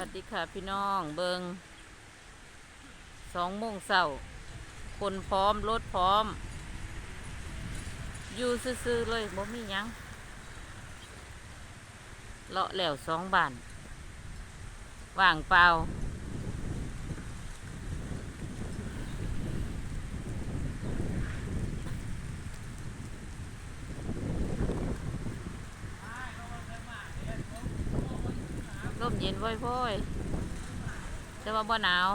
วัสดีค่ะพี่น้องเบิงสองโมงเสาร์คนพร้อม รถพร้อม อยู่ซื่อๆเลยบ่มียังเลาะแล้วสองบานว่างเปล่า เย็นว่อยๆแต่ว่าบ่หนาว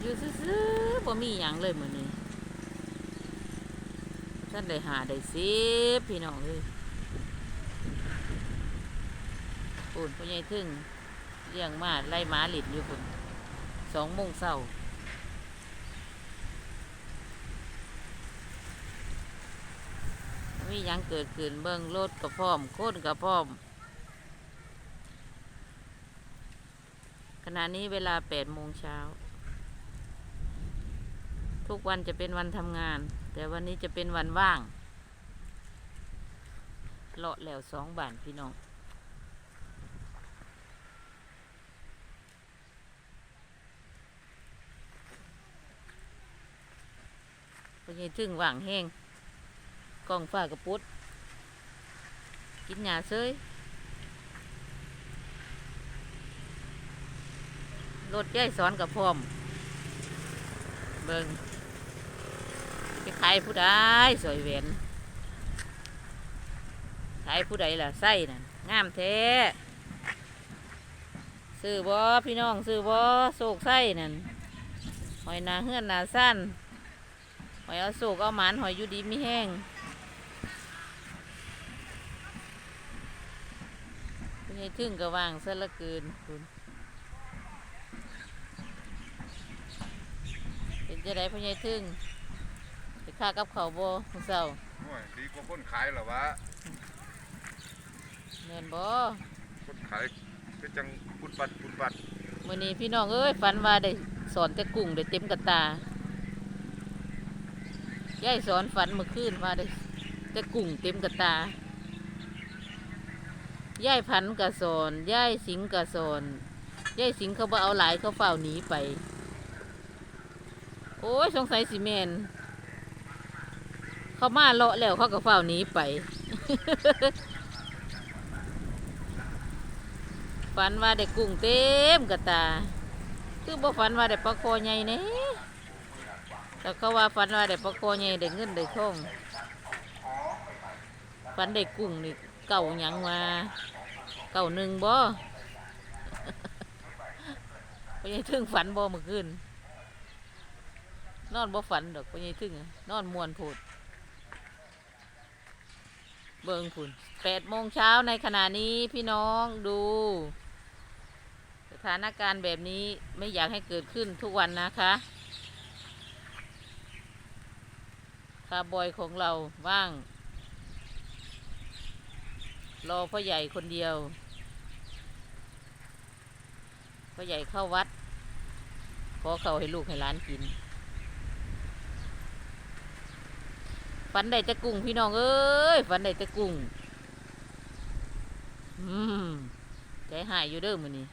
อยู่ซื่อๆบ่มีหยังเลยมื้อนี้ท่านได้หาได้สิบพี่น้องเอ้ยปุ่นพ่อใหญ่ทึ่งเลี้ยงมาไล่หมาหลิดอยู่ปุ่นสองโมงเช้า มีหยังเกิดขึ้นเบิ่งรถกับพร้อมคนกับพร้อม ขณะนี้เวลาแปดโมงเช้า ทุกวันจะเป็นวันทำงาน แต่วันนี้จะเป็นวันว่างเลาะแล้วสองบานพี่น้องพอใหญถึงว่างแห้ง กล้องฟ้ากระปุด กินหยาเซยรถย่ายสอนกับพร้อม เบิงไปขายผู้ใดสวยเวนขายผู้ใดล่ะไส้นั่นงามแท้ซื้อบ่พี่น้องซื้อบ่โศกไส้นั่นหอยนาเฮือนนาสั้นหอยเอาโศกเอาหมานหอยอยู่ดีไมีแห้ง คุณ ยายทึ่งก็วางซะละเกินคุณเป็นจะได้พ่อใหญ่ทึ่งไปค่ากับเขาวบ่มื้อเช้าโอ้ยดีกว่าคนขายเหรอวะแม่นบ่คนขายก็จังปุดปัดปุดปัดมื้อนี้พี่น้องเอ้ยฝันว่าได้สอนแต่กุ้งได้เต็มกระตายายสอนฝันเมื่อคืนว่าได้แต่กุ้งเต็มกระตา ยายพันธุ์กะสอนยายสิงกะสอนยายสิงเขาบ่เอาหลายเขาเฝ้าหนีไป โอ้ยสงสัยสิแมนเขามาเลาะแล้วเขาก็เฝ้าหนีไปฝันว่าได้กุ้งเต็มกระตา คือบ่ฝันว่าได้ปลาคอใหญ่เน่แต่เขาว่าฝันว่าได้ปลาคอใหญ่ได้เงินได้ทองฝันได้กุ้งนี่เก่าหยังมา เก่าหนึ่งบ่ไปยังถึงฝันบ่เมื่อคืนนอนบ่ฝันดอกไปยังถึงนอนมวนพูดเบิ่งพุ่นแปดโมงเช้าในขณะนี้พี่น้องดู สถานการณ์แบบนี้ไม่อยากให้เกิดขึ้นทุกวันนะคะคาร์บอยของเราว่าง รอพ่อใหญ่คนเดียว พ่อใหญ่เข้าวัดขอเขาให้ลูกให้หลานกินฝันได้ต่กุ้งพี่น้องเอ้ยฝันได้ต่กุ้งอืมใจหายอยู่เด้อมือนี้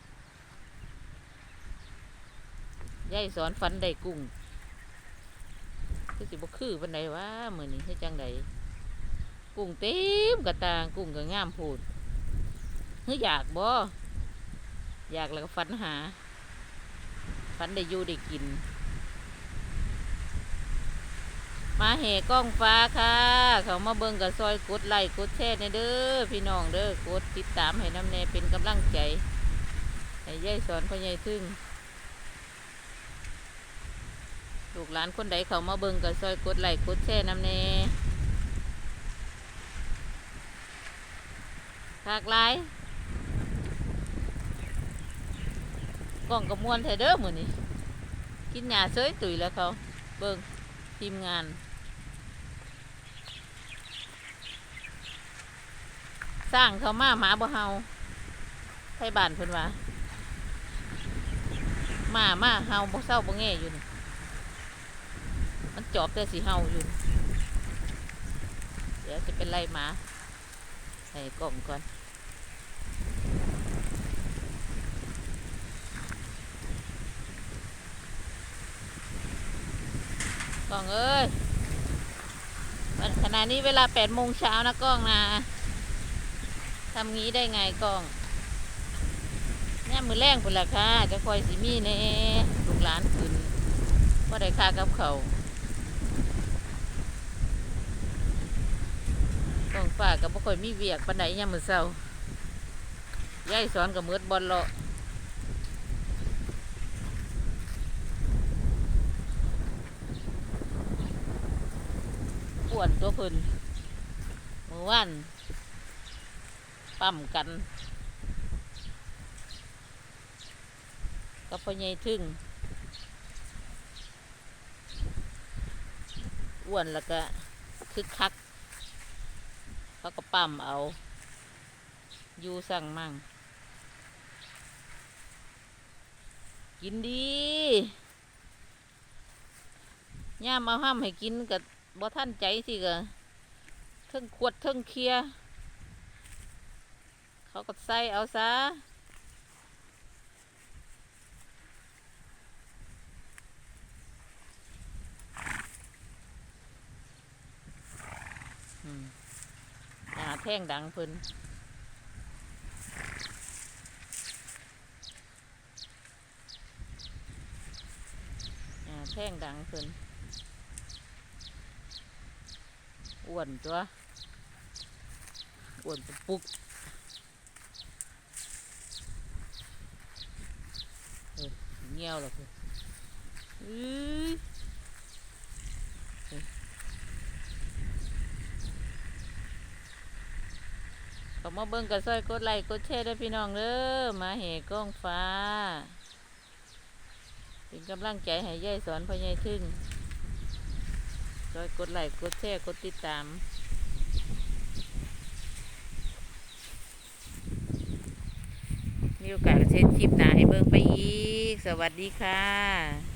ยายสอนฝันได้กุ้งคือสิบ่คือปันใดวะมือนี้ให้จังใดกุ้งเต็มกระตางกุ้งก็งามพูดเฮ้ยอยากบ่ อยากแล้วก็ฝันหาฝันได้อยู่ได้กิน มาแห่กล้องฟ้าค่ะ เขามาเบิ่งกับซอยกดไลค์กดแชร์ในเด้อพี่น้องเด้อกดติดตามให้น้ำแน่เป็นกำลังใจให้ยายสอนพ่อใหญ่ทึ่งลูกหลานคนใดเขามาเบิ่งกับซอยกดไลค์กดแชร์น้ำแน่คากหลา กล้องกระมวลไทเด้อมือนี่กินหญ้าเสยตุยแล้วเขา เบิ่งทีมงานสร้างเขามาหมาบ่เฮาไทบ้านเพิ่นว่ามามาเฮาบ่เศร้าบ่แง่อยู่นี่มันจอบแต่สีเฮาอยู่ เดี๋ยวจะเป็นไล่หมาใส่กล่องก่อน กล้องเอ้ยขณะนี้เวลาแปดโมงเช้านะกล้องนะทำงี้ได้ไงกล้องเนี่ยมือแรงพุ่นละค่ะ จะคอยสิมีเน่ลูกหลานขึ้นว่าได้ค่ากับเขากล้องฝากับบ่ค่อยมีเวียกปันไดยามมือเช้ายายสอนกับมืดบอลเลาะ อ้วนตัวเพิ่นมือว่านปั๊มกันกับพ่อใหญ่ทึ่งอ้วนแล้วก็คึกคักเขาก็ปั๊มเอา อยู่สั่งมั่ง กินดีย่ามาห้ามให้กินกับ บ่ท่านใจสิกะเทิงขวดเทิงเคลียร์เขาก็ใส่เอาซะอืมอ่าแท่งดังเพิ่นอ่าแท่งดังเพิ่น อ้วนตัวอ้วนปุกเออเงี้ยวแล้วคืออือขอมาเบิ่งกับซอยกดไลค์กดแชร์ด้วยพี่น้องเด้อมาเหกล้องฟ้า เป็นกำลังใจให้ยายสอนพ่อยายทึ่ง ซอยกดไลค์กดแชร์กดติดตาม มีโอกาสเช็ดคลิปหนาให้เบิ่งไปอีก สวัสดีค่ะ